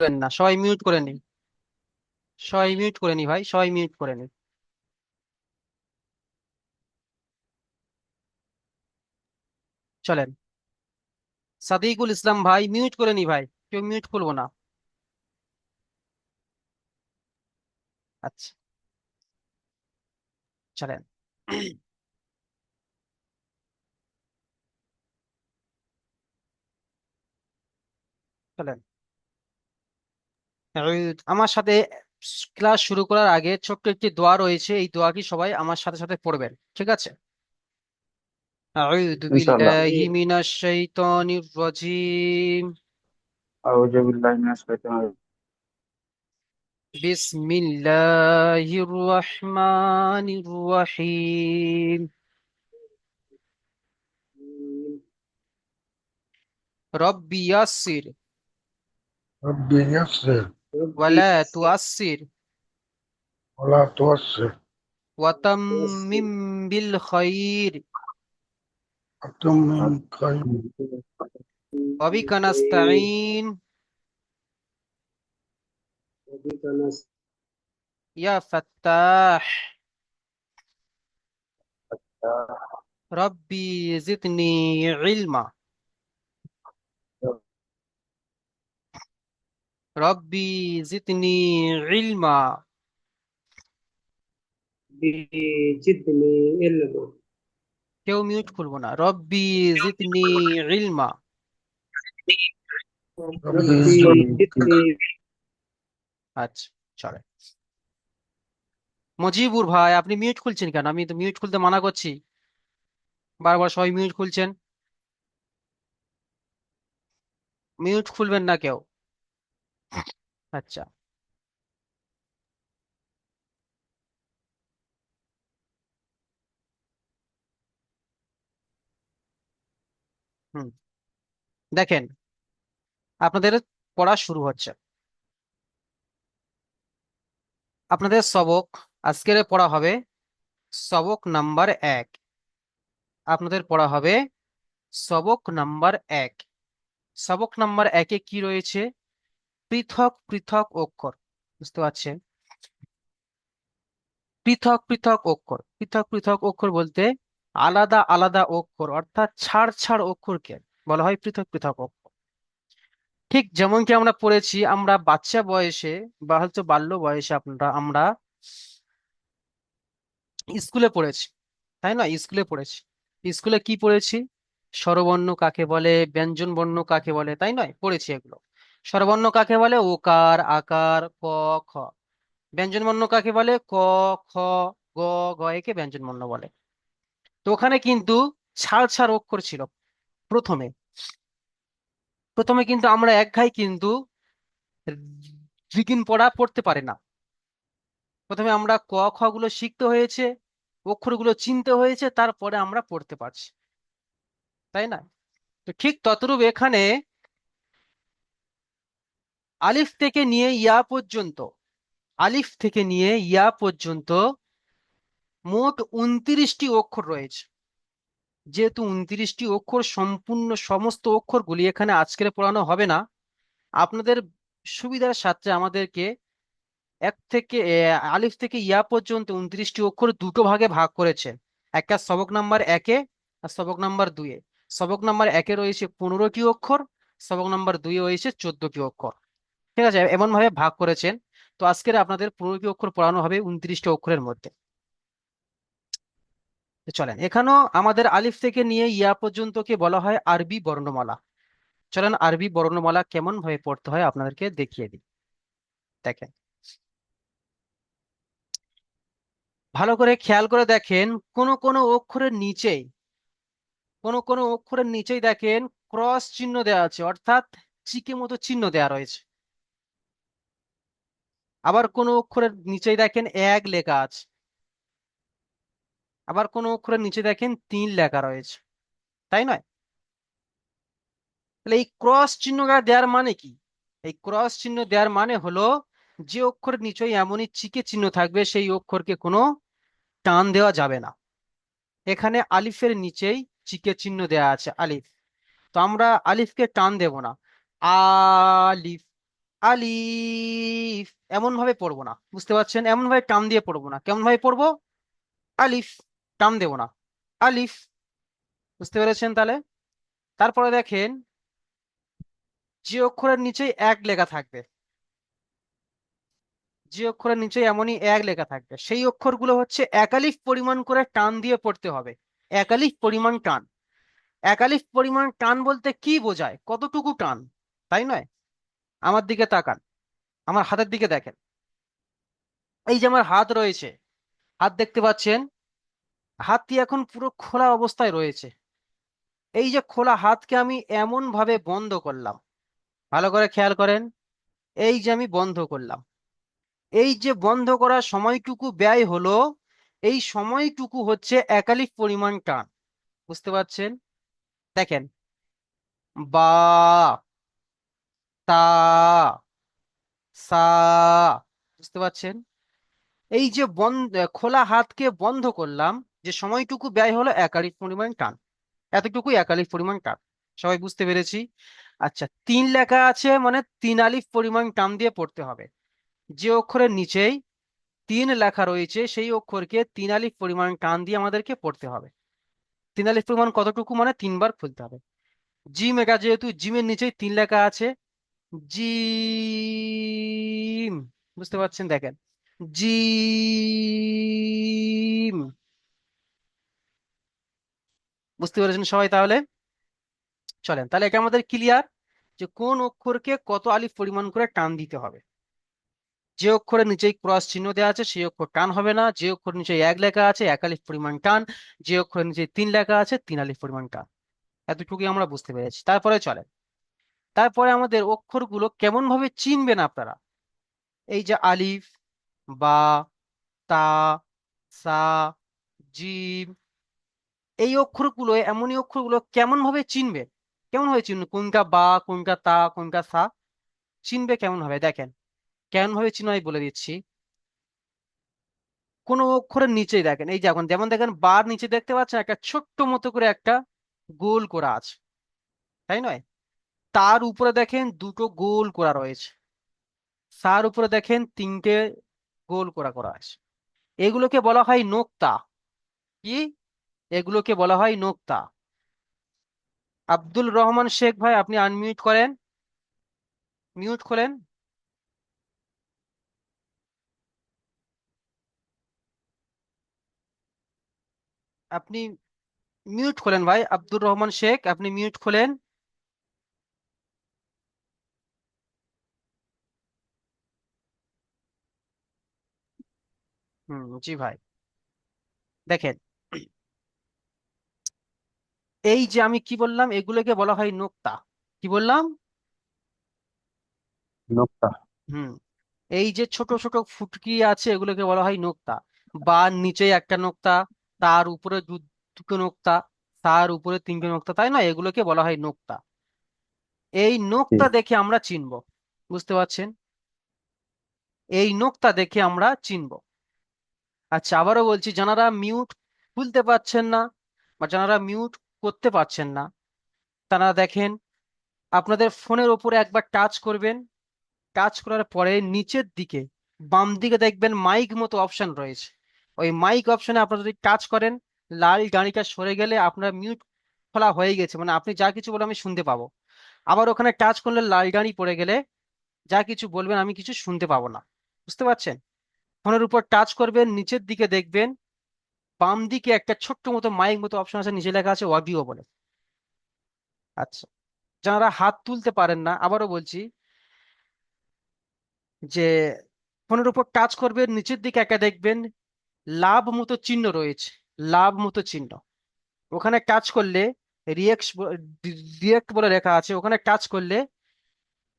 করেন না। সবাই মিউট করে নিন। সবাই মিউট করে নি ভাই, সবাই মিউট করে নিন। চলেন। সাদিকুল ইসলাম ভাই মিউট করে নি ভাই। কেউ মিউট করব না। আচ্ছা। চলেন। চলেন। আমার সাথে ক্লাস শুরু করার আগে ছোট্ট একটি দোয়া রয়েছে এই দোয়া কি সবাই আমার সাথে সাথে পড়বেন ঠিক আছে أعوذ ইনশাআল্লাহ بالله من الشيطان الرجيم আউযু বিল্লাহি মিনাশ শাইতানির بسم الله الرحمن الرحيم رب يسر ربي يسر ولا تعسر ولا توسر وتمم بالخير أتم من خير وبك نستعين يا فتاح ربي زدني علما রব্বি জিতনি ইলমা। জিতনি ইলমা। কেউ মিউট করব না। রব্বি জিতনি ইলমা। আচ্ছা চলে। মজিবুর ভাই আপনি মিউট খুলছেন কেন? আমি তো মিউট খুলতে মানা করছি। বারবার সবাই মিউট খুলছেন। মিউট খুলবেন না কেউ। আচ্ছা। হুম। দেখেন, আপনাদের পড়া শুরু হচ্ছে। আপনাদের সবক, আজকের পড়া হবে সবক নাম্বার এক। আপনাদের পড়া হবে সবক নাম্বার এক। সবক নাম্বার একে কি রয়েছে? পৃথক পৃথক অক্ষর, বুঝতে পারছেন? পৃথক পৃথক অক্ষর, পৃথক পৃথক অক্ষর বলতে আলাদা আলাদা অক্ষর, অর্থাৎ ছাড় ছাড় অক্ষরকে বলা হয় পৃথক পৃথক অক্ষর। ঠিক যেমন কি আমরা পড়েছি, আমরা বাচ্চা বয়সে বা হচ্ছে বাল্য বয়সে আপনারা, আমরা স্কুলে পড়েছি, তাই না? স্কুলে পড়েছি। স্কুলে কি পড়েছি? স্বরবর্ণ কাকে বলে? ব্যঞ্জন বর্ণ কাকে বলে? তাই নয়? পড়েছি এগুলো। স্বরবর্ণ কাকে বলে? ওকার আকার, ক, খ। ব্যঞ্জন বর্ণ কাকে বলে? ক, খ, গ গ একে ব্যঞ্জন বর্ণ বলে। তো ওখানে কিন্তু ছাড় ছাড় অক্ষর ছিল প্রথমে। প্রথমে কিন্তু আমরা এক ঘাই কিন্তু রিগিন পড়া পড়তে পারে না। প্রথমে আমরা ক খ গুলো শিখতে হয়েছে, অক্ষরগুলো চিনতে হয়েছে, তারপরে আমরা পড়তে পারছি। তাই না? তো ঠিক ততরূপ এখানে আলিফ থেকে নিয়ে ইয়া পর্যন্ত, আলিফ থেকে নিয়ে ইয়া পর্যন্ত মোট উনত্রিশটি অক্ষর রয়েছে। যেহেতু উনত্রিশটি অক্ষর, সম্পূর্ণ সমস্ত অক্ষরগুলি এখানে আজকের পড়ানো হবে না। আপনাদের সুবিধার সাথে আমাদেরকে এক থেকে আলিফ থেকে ইয়া পর্যন্ত উনত্রিশটি অক্ষর দুটো ভাগে ভাগ করেছে। একটা সবক নাম্বার একে, আর সবক নাম্বার দুয়ে। সবক নাম্বার একে রয়েছে পনেরোটি অক্ষর, সবক নাম্বার দুয়ে রয়েছে চোদ্দটি অক্ষর। ঠিক আছে এমন ভাবে ভাগ করেছেন। তো আজকের আপনাদের পনেরোটি অক্ষর পড়ানো হবে উনত্রিশটি অক্ষরের মধ্যে। চলেন, এখানেও আমাদের আলিফ থেকে নিয়ে ইয়া পর্যন্তকে বলা হয় আরবি বর্ণমালা। চলেন, আরবি বর্ণমালা কেমন ভাবে পড়তে হয় আপনাদেরকে দেখিয়ে দিই। দেখেন। ভালো করে খেয়াল করে দেখেন, কোন কোন অক্ষরের নিচেই, কোন কোন অক্ষরের নিচেই দেখেন, ক্রস চিহ্ন দেওয়া আছে, অর্থাৎ চিকে মতো চিহ্ন দেওয়া রয়েছে। আবার কোন অক্ষরের নিচেই দেখেন এক লেখা আছে। আবার কোন অক্ষরের নিচে দেখেন তিন লেখা রয়েছে। তাই নয়? তাহলে এই ক্রস চিহ্নটা দেওয়ার মানে কি? এই ক্রস চিহ্ন দেওয়ার মানে হলো যে অক্ষরের নিচেই এমনই চিকে চিহ্ন থাকবে, সেই অক্ষরকে কোনো টান দেওয়া যাবে না। এখানে আলিফের নিচেই চিকে চিহ্ন দেওয়া আছে, আলিফ। তো আমরা আলিফকে টান দেব না। আলিফ। আলিফ এমন ভাবে পড়ব না, বুঝতে পারছেন? এমন ভাবে টান দিয়ে পড়ব না। কেমন ভাবে পড়ব? আলিফ, টান দেবো না। আলিফ, বুঝতে পেরেছেন তাহলে? তারপরে দেখেন, যে অক্ষরের নিচে এক লেখা থাকবে। যে অক্ষরের নিচে এমনই এক লেখা থাকবে। সেই অক্ষরগুলো হচ্ছে একালিফ পরিমাণ করে টান দিয়ে পড়তে হবে। একালিফ পরিমাণ টান। একালিফ পরিমাণ টান বলতে কি বোঝায়? কতটুকু টান? তাই নয়? আমার দিকে তাকান। আমার হাতের দিকে দেখেন। এই যে আমার হাত রয়েছে, হাত দেখতে পাচ্ছেন? হাতটি এখন পুরো খোলা অবস্থায় রয়েছে। এই যে খোলা হাতকে আমি এমন ভাবে বন্ধ করলাম। ভালো করে খেয়াল করেন। এই যে আমি বন্ধ করলাম। এই যে বন্ধ করার সময়টুকু ব্যয় হলো, এই সময়টুকু হচ্ছে একালিক পরিমাণ টান। বুঝতে পারছেন? দেখেন। বা তা, সা, বুঝতে পারছেন? এই যে বন্ধ খোলা হাতকে বন্ধ করলাম, যে সময়টুকু ব্যয় হলো একালিফ পরিমাণ টান। এতটুকুই একালিফ পরিমাণ টান। সবাই বুঝতে পেরেছি? আচ্ছা তিন লেখা আছে মানে তিন আলিফ পরিমাণ টান দিয়ে পড়তে হবে। যে অক্ষরের নিচেই তিন লেখা রয়েছে, সেই অক্ষরকে তিন আলিফ পরিমাণ টান দিয়ে আমাদেরকে পড়তে হবে। তিন আলিফ পরিমাণ কতটুকু? মানে তিনবার খুলতে হবে। জিম এটা যেহেতু, জিমের নিচেই তিন লেখা আছে জিম। বুঝতে পারছেন? দেখেন। জিম। বুঝতে পেরেছেন সবাই তাহলে? চলেন, তাহলে এটা আমাদের ক্লিয়ার যে কোন অক্ষরকে কত আলিফ পরিমাণ করে টান দিতে হবে। যে অক্ষরের নিচেই ক্রস চিহ্ন দেওয়া আছে, সেই অক্ষর টান হবে না। যে অক্ষরের নিচে এক লেখা আছে, এক আলিফ পরিমাণ টান। যে অক্ষরের নিচে তিন লেখা আছে, তিন আলিফ পরিমাণ টান। এতটুকুই আমরা বুঝতে পেরেছি। তারপরে চলেন। তারপরে আমাদের অক্ষরগুলো কেমন ভাবে চিনবেন আপনারা? এই যে আলিফ, বা, তা, সা, জিম, এই অক্ষরগুলো, এমনই অক্ষরগুলো কেমন ভাবে চিনবে? কেমন ভাবে চিনবে? কোনটা বা, কোনটা তা, কোনটা সা? চিনবে কেমন ভাবে দেখেন কেমন ভাবে চিনবে আমি বলে দিচ্ছি। কোন অক্ষরের নিচেই দেখেন, এই যে এখন যেমন দেখেন, বার নিচে দেখতে পাচ্ছেন, একটা ছোট্ট মতো করে একটা গোল করা আছে। তাই নয়? তার উপরে দেখেন দুটো গোল করা রয়েছে। তার উপরে দেখেন তিনটে গোল করা করা আছে। এগুলোকে বলা হয় নোক্তা। কি? এগুলোকে বলা হয় নোক্তা। আব্দুল রহমান শেখ ভাই, আপনি আনমিউট করেন। মিউট করেন। আপনি মিউট খোলেন ভাই। আব্দুর রহমান শেখ, আপনি মিউট খোলেন হুম জি ভাই। দেখেন এই যে আমি কি বললাম? এগুলোকে বলা হয় নোক্তা। কি বললাম? নোক্তা। হুম এই যে ছোট ছোট ফুটকি আছে এগুলোকে বলা হয় নোক্তা। বার নিচে একটা নোক্তা তার উপরে দু- দুটো নোক্তা তার উপরে তিনটে নোক্তা তাই না? এগুলোকে বলা হয় নোক্তা। এই নোক্তা দেখে আমরা চিনব বুঝতে পারছেন? এই নোক্তা দেখে আমরা চিনব। আচ্ছা আবারও বলছি, যারা মিউট খুলতে পারছেন না বা যারা মিউট করতে পারছেন না, তারা দেখেন, আপনাদের ফোনের ওপরে একবার টাচ করবেন। টাচ করার পরে নিচের দিকে, বাম দিকে দেখবেন মাইক মতো অপশন রয়েছে। ওই মাইক অপশনে আপনারা যদি টাচ করেন, লাল গাড়িটা সরে গেলে আপনার মিউট খোলা হয়ে গেছে মানে আপনি যা কিছু বলে আমি শুনতে পাবো। আবার ওখানে টাচ করলে লাল গাড়ি পড়ে গেলে যা কিছু বলবেন আমি কিছু শুনতে পাবো না। বুঝতে পারছেন? ফোনের উপর টাচ করবেন, নিচের দিকে দেখবেন, বাম দিকে একটা ছোট্ট মতো মাইক মতো অপশন আছে, নিচে লেখা আছে অডিও বলে। আচ্ছা যারা হাত তুলতে পারেন না, আবারও বলছি যে ফোনের উপর টাচ করবেন, নিচের দিকে একটা দেখবেন, লাভ মতো চিহ্ন রয়েছে, লাভ মতো চিহ্ন। ওখানে টাচ করলে রিয়েক্ট রিয়েক্ট বলে লেখা আছে, ওখানে টাচ করলে,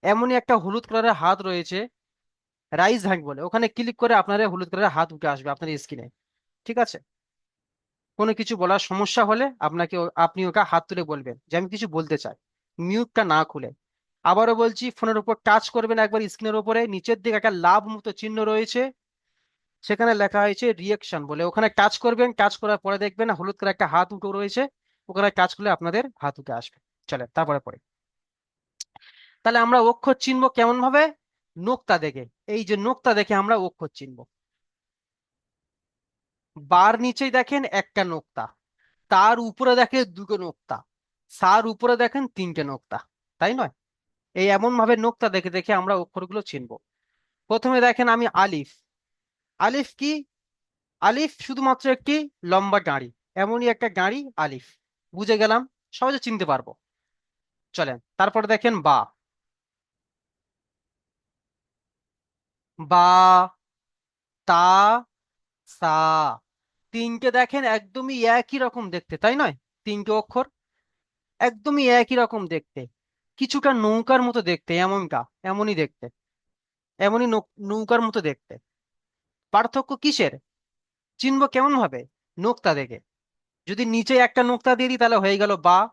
এমনই একটা হলুদ কালারের হাত রয়েছে রাইজ হ্যান্ড বলে। ওখানে ক্লিক করে আপনার হলুদ কালারের হাত উঠে আসবে আপনার স্ক্রিনে ঠিক আছে? কোনো কিছু বলার সমস্যা হলে আপনাকে আপনি ওকে হাত তুলে বলবেন যে আমি কিছু বলতে চাই। মিউটটা না খুলে। আবারও বলছি, ফোনের উপর টাচ করবেন একবার স্ক্রিনের উপরে। নিচের দিকে একটা লাভ মতো চিহ্ন রয়েছে। সেখানে লেখা হয়েছে রিয়েকশন বলে। ওখানে টাচ করবেন টাচ করার পরে দেখবেন হলুদ করে একটা হাত উঠে রয়েছে। ওখানে টাচ করলে আপনাদের হাত উঠে আসবে। চলে, তারপরে পরে। তাহলে আমরা অক্ষর চিনবো কেমন ভাবে নোক্তা দেখে। এই যে নোক্তা দেখে আমরা অক্ষর চিনব। বার নিচেই দেখেন একটা নোক্তা, তার উপরে দেখে দুটো নোক্তা, সার উপরে দেখেন তিনটে নোক্তা, তাই নয়? এই এমন ভাবে নোক্তা দেখে দেখে আমরা অক্ষরগুলো চিনব। প্রথমে দেখেন আমি আলিফ আলিফ কি? আলিফ শুধুমাত্র একটি লম্বা গাড়ি, এমনই একটা গাড়ি আলিফ, বুঝে গেলাম? সহজে চিনতে পারব। চলেন, তারপরে দেখেন বা বা, তা, সা। তিনটে দেখেন একদমই একই রকম দেখতে, তাই নয়? তিনটে অক্ষর একদমই একই রকম দেখতে। কিছুটা নৌকার মতো দেখতে, এমনটা, এমনই দেখতে। এমনই নৌকার মতো দেখতে। পার্থক্য কিসের? চিনব কেমন ভাবে নোক্তা দেখে। যদি নিচে একটা নোক্তা দিয়ে দিই তাহলে হয়ে গেল বা,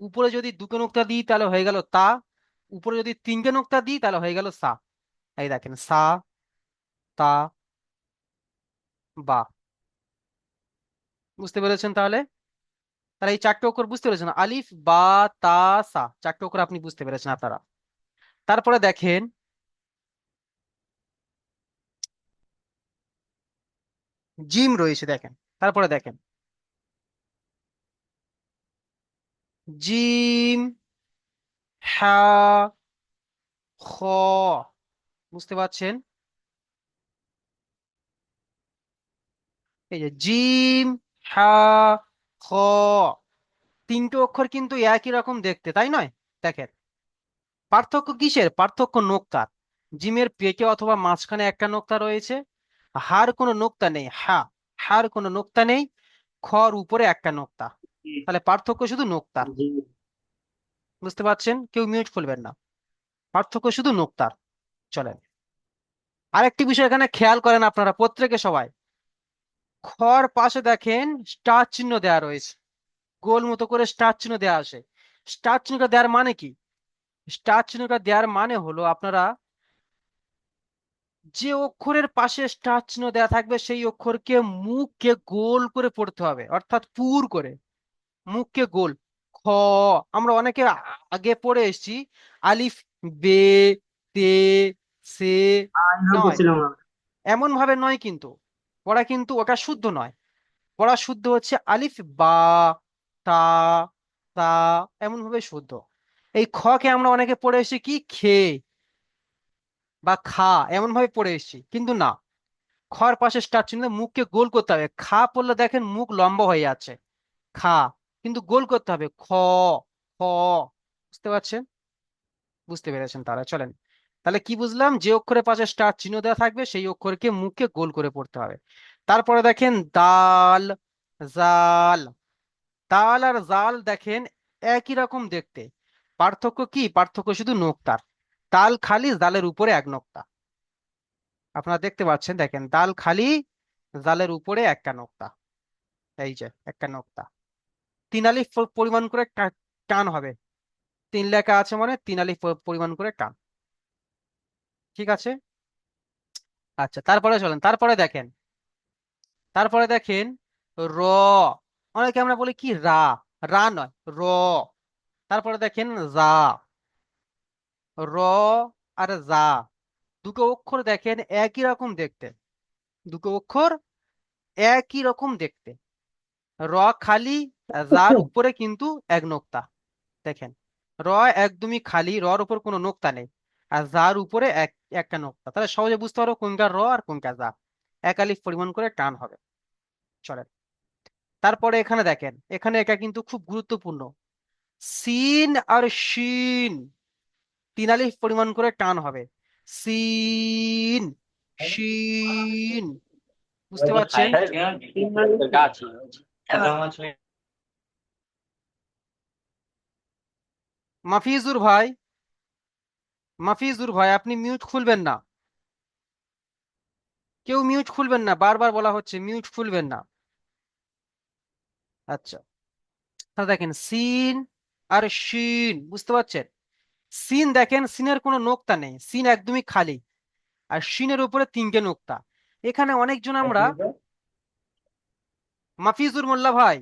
উপরে যদি দুটো নোক্তা দিই তাহলে হয়ে গেল তা, উপরে যদি তিনটে নোক্তা দিই তাহলে হয়ে গেল সা। এই দেখেন সা তা বা বুঝতে পেরেছেন তাহলে? তাহলে এই চারটে অক্ষর বুঝতে পেরেছেন? আলিফ, বা, তা, সা। চারটে অক্ষর আপনি বুঝতে পেরেছেন আপনারা। তারপরে দেখেন, জিম রয়েছে দেখেন। তারপরে দেখেন, জিম হা, খ। বুঝতে পারছেন? এই যে জিম হা খ তিনটে অক্ষর কিন্তু একই রকম দেখতে তাই নয়? দেখেন। পার্থক্য কিসের? পার্থক্য নোক্তার। জিমের পেটে অথবা মাঝখানে একটা নোক্তা রয়েছে হার কোনো নোক্তা নেই হা হার কোনো নোক্তা নেই খর উপরে একটা নোক্তা। তাহলে পার্থক্য শুধু নোক্তার। বুঝতে পারছেন? কেউ মিউট খুলবেন না। পার্থক্য শুধু নোক্তার। চলেন। আরেকটি বিষয় এখানে খেয়াল করেন আপনারা, প্রত্যেকে সবাই। খর পাশে দেখেন স্টার চিহ্ন দেওয়া রয়েছে। গোল মতো করে স্টার চিহ্ন দেওয়া আছে। স্টার চিহ্নটা দেওয়ার মানে কি? স্টার চিহ্নটা দেওয়ার মানে হলো আপনারা যে অক্ষরের পাশে স্টার চিহ্ন দেওয়া থাকবে, সেই অক্ষরকে মুখকে গোল করে পড়তে হবে, অর্থাৎ পুর করে। মুখকে গোল। খ, আমরা অনেকে আগে পড়ে এসেছি, আলিফ, বে, তে সে নয়। এমন ভাবে নয় কিন্তু। পড়া কিন্তু ওটা শুদ্ধ নয়। পড়া শুদ্ধ হচ্ছে আলিফ বা তা তা এমন ভাবে শুদ্ধ। এই খ কে আমরা অনেকে পড়ে এসেছি কি? খে বা খা এমন ভাবে পড়ে এসেছি। কিন্তু না। খর পাশে স্টার চিহ্ন মুখকে গোল করতে হবে। খা পড়লে দেখেন মুখ লম্বা হয়ে যাচ্ছে খা। কিন্তু গোল করতে হবে। খ খ। বুঝতে পারছেন? বুঝতে পেরেছেন তারা চলেন। তাহলে কি বুঝলাম? যে অক্ষরের পাশে স্টার চিহ্ন দেওয়া থাকবে, সেই অক্ষরকে মুখে গোল করে পড়তে হবে। তারপরে দেখেন দাল, জাল। দাল আর জাল দেখেন একই রকম দেখতে। পার্থক্য কি? পার্থক্য শুধু নোক্তার তাল খালি, জালের উপরে এক নোক্তা। আপনারা দেখতে পাচ্ছেন, দেখেন দাল খালি, জালের উপরে একটা নোক্তা। এই যে, একটা নোক্তা। তিন আলিফ পরিমাণ করে টান হবে। তিন লেখা আছে মানে তিন আলিফ পরিমাণ করে টান। ঠিক আছে? আচ্ছা তারপরে চলেন তারপরে দেখেন। তারপরে দেখেন র অনেকে আমরা বলি কি রা রা নয় র। তারপরে দেখেন জা র আর জা দুটো অক্ষর দেখেন একই রকম দেখতে। দুটো অক্ষর একই রকম দেখতে। র খালি যার উপরে কিন্তু এক নোক্তা। দেখেন র একদমই খালি রর উপর কোনো নোক্তা নেই। আর যার উপরে এক একটা নোক্তা তাহলে সহজে বুঝতে পারো কোনটা র আর কোনটা যা। এক আলিফ পরিমাণ করে টান হবে। চলেন। তারপরে এখানে দেখেন এখানে এটা কিন্তু খুব গুরুত্বপূর্ণ। সিন আর শিন। তিন আলিফ পরিমাণ করে টান হবে। সিন শিন। বুঝতে পারছেন? মাফিজুর ভাই মাফিজুর ভাই আপনি মিউট খুলবেন না। কেউ মিউট খুলবেন না বারবার বলা হচ্ছে মিউট খুলবেন না। আচ্ছা তাহলে দেখেন সিন আর শিন বুঝতে পারছেন? সিন দেখেন সিনের কোনো নোক্তা নেই সিন একদমই খালি। আর শিনের উপরে তিনটে নোক্তা। এখানে অনেকজন আমরা মাফিজুর মোল্লা ভাই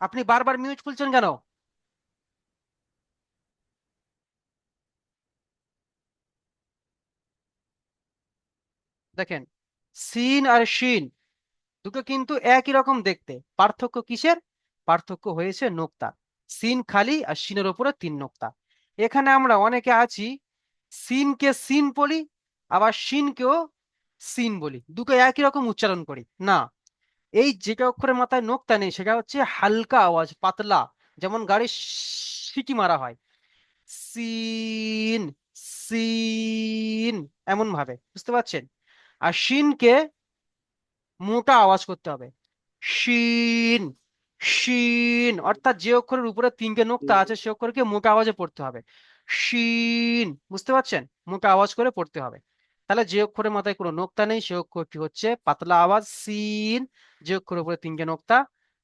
আপনি বারবার মিউট খুলছেন কেন? দেখেন, সিন আর শিন দুটো কিন্তু একই রকম দেখতে। পার্থক্য কিসের? পার্থক্য হয়েছে নোক্তা। সিন খালি আর সিনের উপরে তিন নোক্তা। এখানে আমরা অনেকে আছি, সিনকে সিন বলি, আবার শিনকেও সিন বলি। দুটো একই রকম উচ্চারণ করি। না, এই যেটা অক্ষরের মাথায় নোক্তা নেই, সেটা হচ্ছে হালকা আওয়াজ, পাতলা। যেমন গাড়ির সিটি মারা হয়। সিন সিন, এমন ভাবে। বুঝতে পারছেন? আর শিনকে মোটা আওয়াজ করতে হবে। শিন শিন, অর্থাৎ যে অক্ষরের উপরে তিনটে নোক্তা আছে, সে অক্ষরকে মোটা আওয়াজে পড়তে হবে। শিন, বুঝতে পারছেন? মোটা আওয়াজ করে পড়তে হবে। তাহলে যে অক্ষরের মাথায় কোনো নোক্তা নেই, সে অক্ষরটি হচ্ছে? পাতলা আওয়াজ সিন যে অক্ষরের উপরে তিনটে নোক্তা,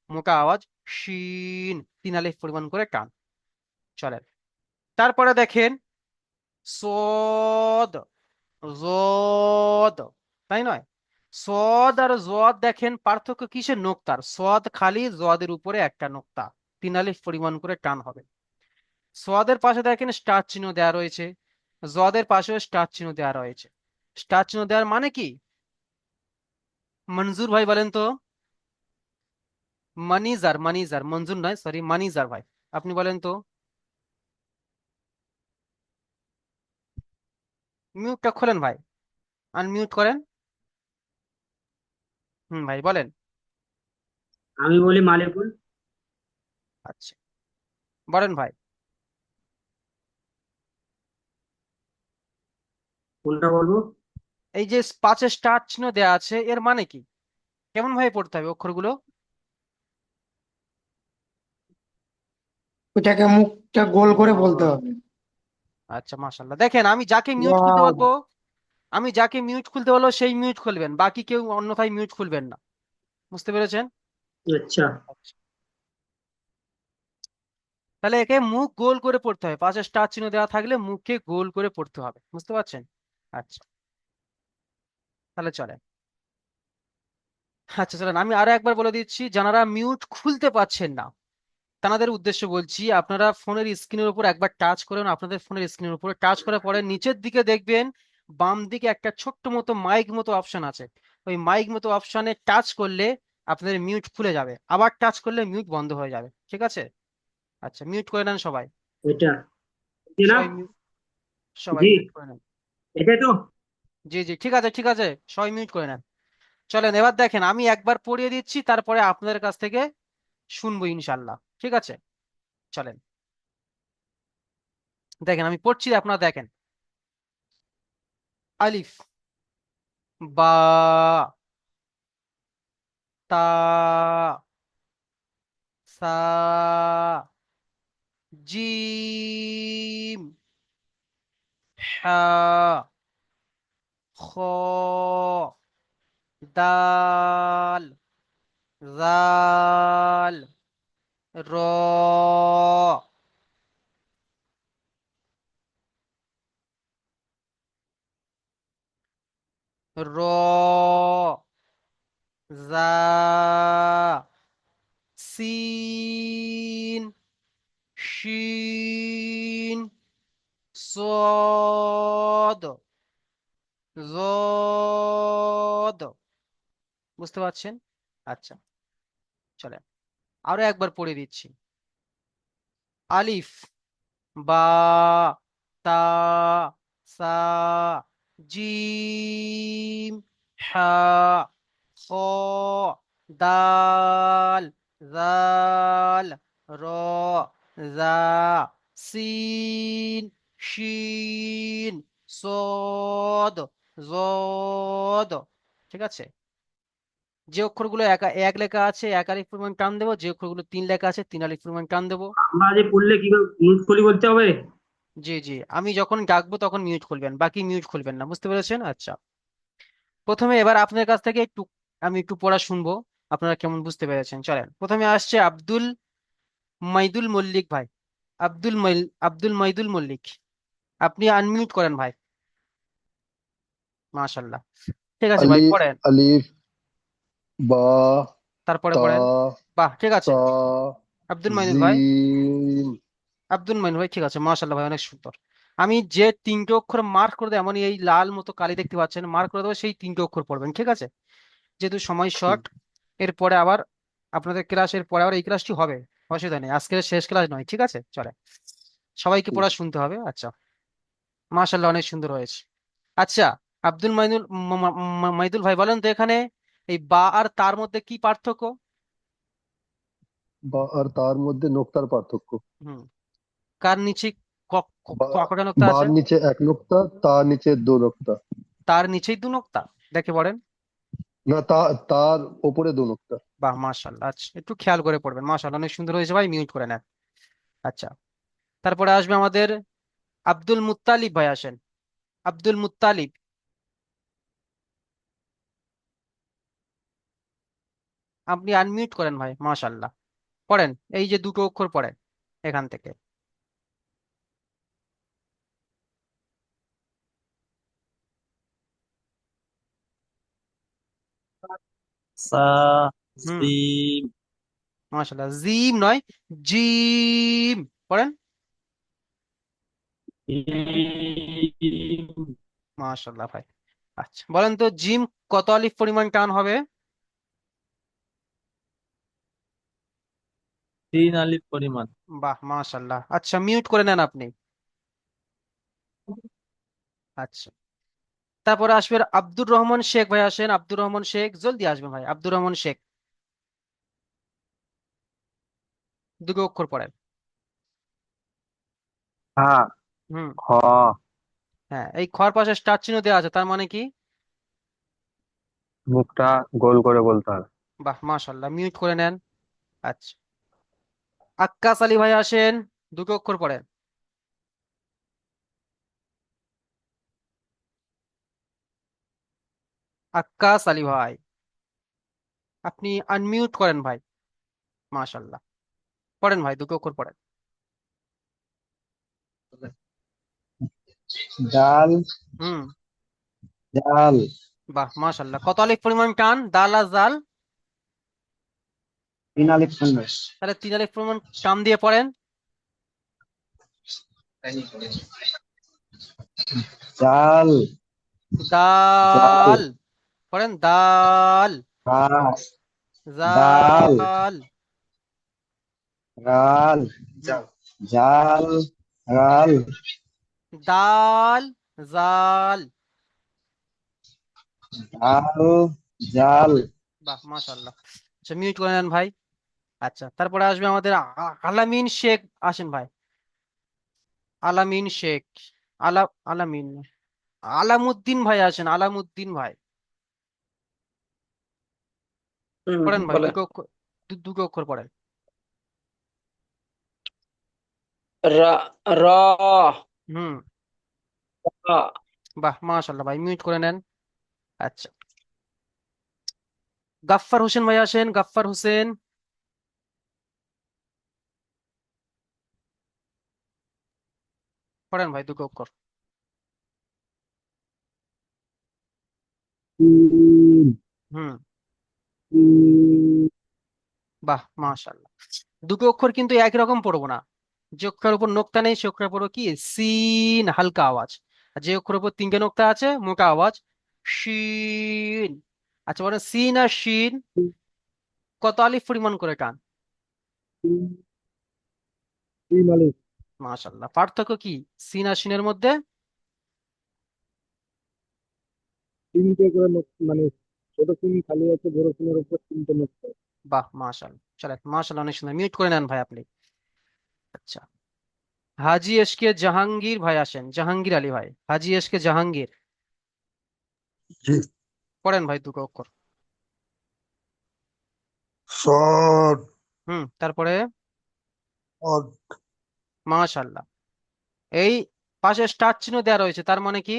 মোটা আওয়াজ, শিন। তিন আলিফ পরিমাণ করে টান। চলেন। তারপরে দেখেন, সদ জদ তাই নয়? সদ আর জদ দেখেন পার্থক্য কিসের নোক্তার? সদ খালি, জদের উপরে একটা নোক্তা। তিন আলিফ পরিমাণ করে টান হবে। সদের পাশে দেখেন স্টার চিহ্ন দেওয়া রয়েছে। জদের পাশেও স্টার চিহ্ন দেওয়া রয়েছে। স্টার চিহ্ন দেওয়ার মানে কি? মঞ্জুর ভাই বলেন তো, মানিজার মানিজার মঞ্জুর নয় সরি মানিজার ভাই। আপনি বলেন তো মিউটটা খোলেন ভাই। আনমিউট করেন। হুম ভাই বলেন। আমি বলি মালিকুল। আচ্ছা বলেন ভাই। কোনটা বলব? এই যে পাঁচে স্টার চিহ্ন দেওয়া আছে এর মানে কি? কেমন ভাবে পড়তে হবে অক্ষরগুলো? ওটাকে মুখটা গোল করে বলতে হবে। আচ্ছা মাশাল্লাহ দেখেন আমি যাকে মিউট খুলতে Wow. আমি যাকে মিউট খুলতে বলব সেই মিউট খুলবেন। বাকি কেউ অন্যথায় মিউট খুলবেন না। বুঝতে পেরেছেন? আচ্ছা। তাহলে একে মুখ গোল করে পড়তে হবে। পাশে স্টার চিহ্ন দেওয়া থাকলে মুখকে গোল করে পড়তে হবে। বুঝতে পারছেন? আচ্ছা। তাহলে চলে আচ্ছা চলেন। আমি আরও একবার বলে দিচ্ছি যারা মিউট খুলতে পারছেন না তাদের উদ্দেশ্যে বলছি আপনারা ফোনের স্ক্রিনের উপর একবার টাচ করুন আপনাদের ফোনের স্ক্রিনের উপর টাচ করার পরে নিচের দিকে দেখবেন বাম দিকে একটা ছোট্ট মতো মাইক মতো অপশন আছে। ওই মাইক মতো অপশনে টাচ করলে আপনাদের মিউট খুলে যাবে। আবার টাচ করলে মিউট বন্ধ হয়ে যাবে। ঠিক আছে? আচ্ছা মিউট করে নেন সবাই। এটা। সবাই। মিউট করে নেন। তো? জি জি ঠিক আছে ঠিক আছে। সবাই মিউট করে নেন। চলেন এবার দেখেন আমি একবার পড়িয়ে দিচ্ছি তারপরে আপনাদের কাছ থেকে শুনব ইনশাল্লাহ ঠিক আছে? চলেন। দেখেন আমি পড়ছি আপনারা দেখেন। আলিফ বা তা সা জিম হা খ দাল জাল র র, জা, সিন, শিন, সদ জদ বুঝতে পারছেন? আচ্ছা চলে আরও একবার পড়ে দিচ্ছি। আলিফ, বা, তা, সা জিম হা খ দাল র জা সিন শিন সদ জদ ঠিক আছে? যে অক্ষরগুলো একা, এক লেখা আছে, এক আলিফ পরিমাণ টান দেবো। যে অক্ষরগুলো তিন লেখা আছে, তিন আলিফ পরিমাণ টান দেবো। আমরা যে পড়লে কীভাবে মিউট খুলি বলতে হবে? জি জি। আমি যখন ডাকবো তখন মিউট খুলবেন বাকি মিউট খুলবেন না বুঝতে পেরেছেন? আচ্ছা। প্রথমে এবার আপনার কাছ থেকে একটু আমি একটু পড়া শুনব আপনারা কেমন বুঝতে পেরেছেন? চলেন প্রথমে আসছে আব্দুল মাইদুল মল্লিক ভাই। আব্দুল মাইল আব্দুল মাইদুল মল্লিক। আপনি আনমিউট করেন ভাই। মাশাল্লাহ ঠিক আছে ভাই পড়েন। আলিফ বা তারপরে পড়েন। বাহ ঠিক আছে। আব্দুল মাইদুল ভাই। আব্দুল মাইন ভাই ঠিক আছে মাশাল্লাহ ভাই অনেক সুন্দর। আমি যে তিনটে অক্ষর মার্ক করে দেবো এমন এই লাল মতো কালি দেখতে পাচ্ছেন মার্ক করে দেবো সেই তিনটে অক্ষর পড়বেন ঠিক আছে? যেহেতু সময় শর্ট এরপরে আবার আপনাদের ক্লাসের পরে আবার এই ক্লাসটি হবে অসুবিধা নেই আজকের শেষ ক্লাস নয় ঠিক আছে? চলে। সবাইকে পড়া শুনতে হবে আচ্ছা। মাশাল্লাহ অনেক সুন্দর হয়েছে। আচ্ছা আব্দুল মাইনুল মাইদুল ভাই বলেন তো এখানে এই বা আর তার মধ্যে কি পার্থক্য? বা আর তার মধ্যে নোক্তার পার্থক্য। হুম। কার নিচে কটা নোক্তা বার নিচে এক নোক্তা তার নিচে দু নোক্তা। তার নিচেই দু নোক্তা দেখে পড়েন না তা তার ওপরে দু নোক্তা। বাহ মাশাল্লাহ আচ্ছা একটু খেয়াল করে পড়বেন। মাশাল্লাহ অনেক সুন্দর হয়েছে ভাই মিউট করে নেন। আচ্ছা তারপরে আসবে আমাদের আব্দুল মুত্তালিব ভাই আসেন। Abdul Muttalib. আপনি আনমিউট করেন ভাই মাশাল্লাহ পড়েন এই যে দুটো অক্ষর পড়েন এখান থেকে। সা হুম। সিম মাশাল্লাহ জিম নয় জিম। পড়েন। ইম মাশাল্লাহ ভাই আচ্ছা বলেন তো জিম কত আলিফ পরিমাণ টান হবে? তিন আলিফ পরিমাণ। বাহ মাশাল্লাহ আচ্ছা মিউট করে নেন আপনি। আচ্ছা। তারপরে আসবে আব্দুর রহমান শেখ ভাই আসেন। আব্দুর রহমান শেখ জলদি আসবেন ভাই। আব্দুর রহমান শেখ। দুটো অক্ষর পড়েন। হ্যাঁ হুম। খ। হ্যাঁ এই খর পাশে স্টার চিহ্ন দেওয়া আছে তার মানে কি? মুখটা গোল করে বলতে হবে। বাহ মাশাল্লাহ মিউট করে নেন। আচ্ছা। আক্কাস আলী ভাই আসেন দুটো অক্ষর পড়েন। আক্কাস আলী ভাই। আপনি আনমিউট করেন ভাই। মাশাল্লাহ পড়েন ভাই দুটো অক্ষর পড়েন। ডাল। হুম। ডাল। বাহ মাশাল্লাহ কত আলিফ পরিমাণ টান? দাল আর জাল? তিন আলিফ তাহলে তিন আলিফ পরিমাণ টান দিয়ে পড়েন। ডাল। দাল পড়েন দাল। জাল রাল। জাল। রাল। দাল জাল। জাল। বাহ মাশাল্লাহ আচ্ছা মিউট করে নেন ভাই। আচ্ছা তারপরে আসবে আমাদের আলামিন শেখ। আসেন ভাই। আলামিন শেখ। আলা আলামিন। আলামুদ্দিন ভাই আসেন আলামুদ্দিন ভাই হুম, পড়েন ভাই দুটো অক্ষর পড়েন। রা র। হুম। বাহ মাশাল্লাহ ভাই মিউট করে নেন। আচ্ছা। গাফফার হোসেন ভাই আসেন গাফফার হোসেন। পড়েন ভাই দুটো অক্ষর। হুম। বাহ মাশাল্লাহ দুটো অক্ষর কিন্তু একই রকম পড়ব না। যে অক্ষরের উপর নোক্তা নেই সে অক্ষরে পড়ব কি? সিন হালকা আওয়াজ। আর যে অক্ষরের উপর তিনটে নোক্তা আছে মোটা আওয়াজ শিন। আচ্ছা বলেন সিন আর শিন কত আলিফ পরিমাণ করে টান? মাশাল্লাহ পার্থক্য কি? সিন আর শিনের মধ্যে? তিনটে করে মানে ছোট সিম খালি আছে বড় সিমের উপর তিনটে নোট বাহ মাশাল্লাহ চলে মাশাল্লাহ অনেক সুন্দর। মিউট করে নেন ভাই আপনি। আচ্ছা। হাজি এসকে জাহাঙ্গীর ভাই আসেন। জাহাঙ্গীর আলী ভাই। Haji S K Jahangir. জি। পড়েন ভাই দুটো অক্ষর। শর্ট হুম তারপরে? আর মাশাল্লাহ। এই পাশে স্টার চিহ্ন দেওয়া রয়েছে তার মানে কি?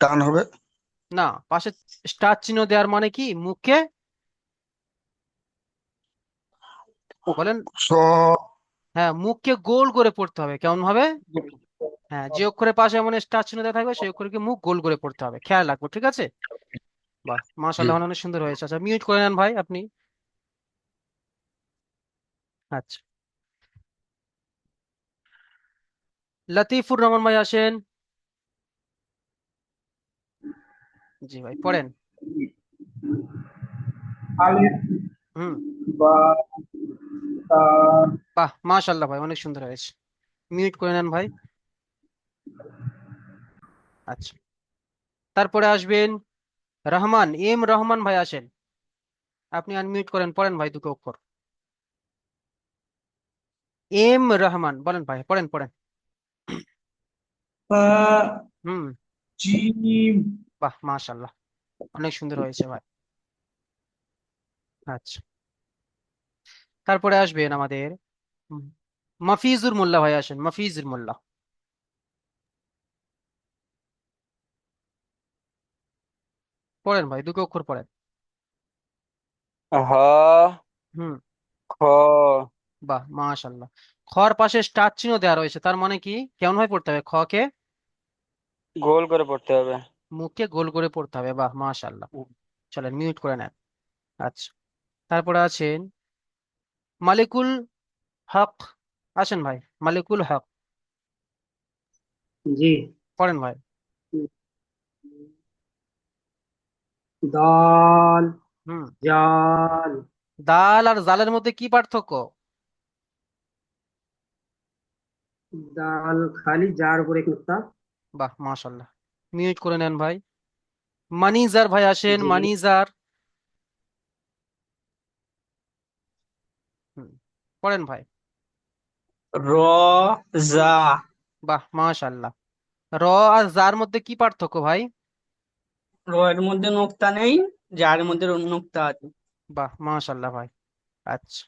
টান হবে। না পাশে স্টার চিহ্ন দেওয়ার মানে কি? মুখে? বলেন। হ্যাঁ মুখকে গোল করে পড়তে হবে কেমন ভাবে হ্যাঁ যে অক্ষরের পাশে এমন স্টার চিহ্ন দেওয়া থাকবে সেই অক্ষরকে মুখ গোল করে পড়তে হবে। খেয়াল রাখব ঠিক আছে? বাহ মাশাল্লাহ অনেক সুন্দর হয়েছে। আচ্ছা মিউট করে নেন ভাই আপনি। আচ্ছা। লতিফুর রহমান ভাই আসেন। জি ভাই পড়েন। আলিফ হুম। বা তা বাহ মাশাল্লাহ ভাই অনেক সুন্দর হয়েছে। মিউট করে নেন ভাই। আচ্ছা। তারপরে আসবেন রহমান এম রহমান ভাই আসেন। আপনি আনমিউট করেন পড়েন ভাই দুটো অক্ষর। এম রহমান বলেন ভাই পড়েন পড়েন। হুম। জিম বাহ মাশাল্লাহ অনেক সুন্দর হয়েছে ভাই। আচ্ছা। তারপরে আসবেন আমাদের মাফিজুর মোল্লা ভাই আসেন মাফিজুর মোল্লা। পড়েন ভাই দুটো অক্ষর পড়েন। হ হুম। খ। বাহ মাশাল্লাহ খর পাশে স্টার চিহ্ন দেওয়া রয়েছে তার মানে কি? কেমন ভাবে পড়তে হবে? খ কে? গোল করে পড়তে হবে। মুখকে গোল করে পড়তে হবে বাহ মাশাল্লাহ চলেন মিউট করে নেন। আচ্ছা তারপরে আছেন মালিকুল হক। আসেন ভাই মালিকুল হক। জি। পড়েন ভাই। দাল। হুম। জাল। দাল আর জালের মধ্যে কি পার্থক্য? দাল খালি যার উপরে এক নুক্তা বাহ মাশাল্লাহ মিউট করে নেন ভাই। মানিজার ভাই আসেন জি। মানিজার। পড়েন ভাই। র যা বাহ মাশাল্লাহ র আর জার মধ্যে কি পার্থক্য ভাই? র এর মধ্যে নোক্তা নেই যার মধ্যে নোক্তা আছে। বাহ মাশাল্লাহ ভাই। আচ্ছা।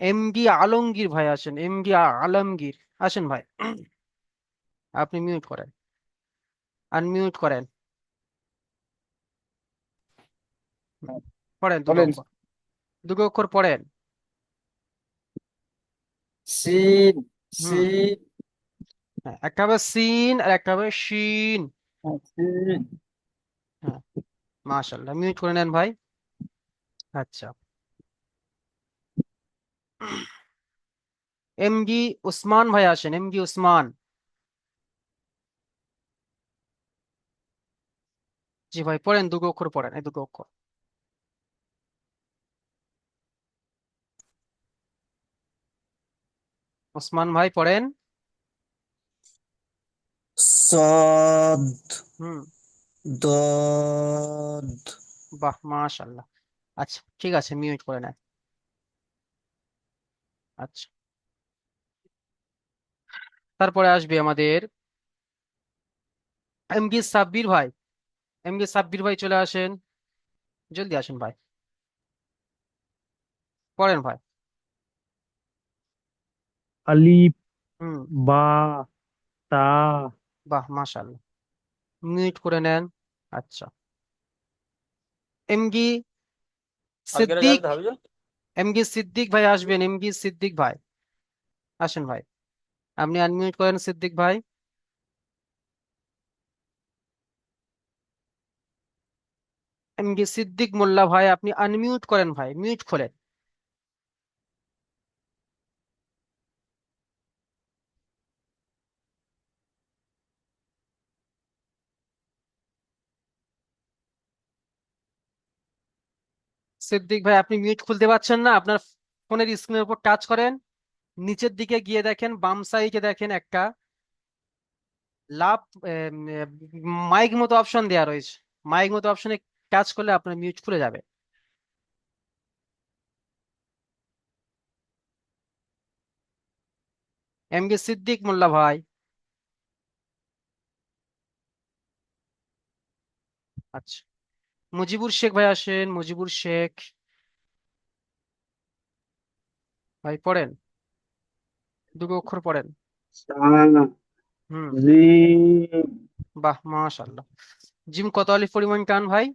এম ডি আলমগীর ভাই আসেন এম ডি আলমগীর। আসেন ভাই। আপনি মিউট করেন। আনমিউট করেন। পড়েন দুটো। অক্ষর। দুটো অক্ষর পড়েন। সিন। সিন। হ্যাঁ একটা হবে সিন আর একটা হবে শিন। সিন। মাশাল্লাহ মিউট করে নেন ভাই। আচ্ছা। এম ডি উসমান ভাই আসেন এম ডি জি ভাই পড়েন দুটো অক্ষর পড়েন এই দুটো অক্ষর। ওসমান ভাই পড়েন। সদ হুম। দদ বাহ মাশাআল্লাহ। আচ্ছা ঠিক আছে মিউট করে নেন। আচ্ছা। তারপরে আসবে আমাদের এম বি সাব্বির ভাই। এম সাব্বির ভাই চলে আসেন। জলদি আসেন ভাই। পড়েন ভাই। আলিফ হুম। বা তা বাহ মাশাল্লাহ মিউট করে নেন। আচ্ছা। এমগি আজকের সিদ্দিক এমগি সিদ্দিক ভাই আসবেন। এমগি সিদ্দিক ভাই। আসেন ভাই। আপনি আনমিউট করেন সিদ্দিক ভাই। সিদ্দিক মোল্লা ভাই, আপনি আনমিউট করেন ভাই মিউট খোলেন সিদ্দিক ভাই, আপনি মিউট খুলতে পারছেন না, আপনার ফোনের স্ক্রিনের উপর টাচ করেন। নিচের দিকে গিয়ে দেখেন, বাম সাইডে দেখেন একটা লাভ মাইক মতো অপশন দেওয়া রয়েছে। মাইক মতো অপশনে টাচ করলে আপনার মিউট খুলে যাবে। এম কে সিদ্দিক মোল্লা ভাই। আচ্ছা। মুজিবুর শেখ ভাই আসেন মুজিবুর শেখ। ভাই পড়েন। দুটো অক্ষর পড়েন। হুম। বাহ মাশাল্লাহ জিম কত আলিফ পরিমাণ টান ভাই?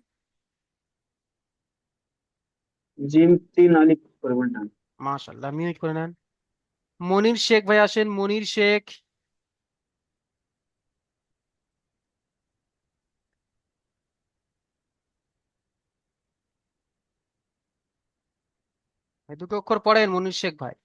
মিউট করে নেন। মনির শেখ ভাই আসেন, মনির শেখ। দুটো অক্ষর পড়েন মনির শেখ ভাই।